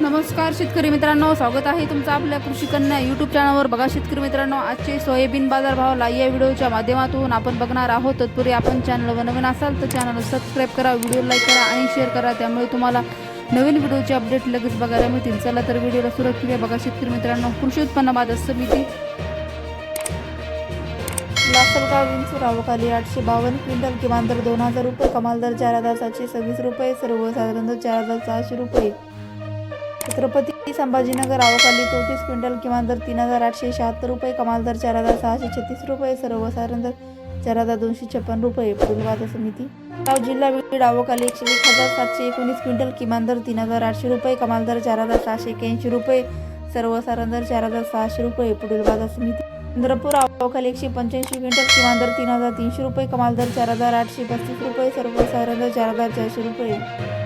नमस्कार शेतकरी मित्रांनो स्वागत आहे तुमचं आपल्या कृषी कन्या यूट्यूब चॅनलवर बघा शेतकरी मित्रांनो आजचे सोयाबीन बाजार भाव या व्हिडिओच्या माध्यमातून आपण बघणार आहोत. तत्पूर्वी आपण चॅनलवर नवीन असाल तर चॅनल सबस्क्राईब करा व्हिडिओ लाईक करा आणि शेअर करा. त्यामुळे तुम्हाला नवीन व्हिडिओचे अपडेट लगेच बघायला मिळतील. चला तर व्हिडिओला सुरुवात केली बघा शेतकरी मित्रांनो कृषी उत्पन्न बाजार समिती. लासलगाव विंचूर आवकाली आठशे बावन्न क्विंटल किमान दर दोन हजार रुपये कमाल दर चार हजार सातशे सव्वीस रुपये सर्वसाधारण दर चार हजार सहाशे रुपये. छत्रपती संभाजीनगर अवकाली चौतीस क्विंटल किमान दर तीन हजार आठशे शहात्तर रुपये कमाल दर चार हजार सहाशे छत्तीस रुपये सर्वसाधारण दर चार हजार दोनशे छप्पन रुपये पुढील बाजार समिती. गाव जिल्हा बीड अवकाली एकशे एक हजार सातशे एकोणीस क्विंटल किमान दर तीन हजार आठशे रुपये कमाल दर चार हजार सहाशे एक्याऐंशी रुपये सर्वसाधारण दर चार हजार सहाशे रुपये पुढील बाजार समिती. चंद्रपूर अवकाली एकशे पंच्याऐंशी क्विंटल किमान दर तीन हजार तीनशे रुपये कमाल दर चार हजार आठशे पस्तीस रुपये सर्वसाधारण दर चार हजार चारशे रुपये.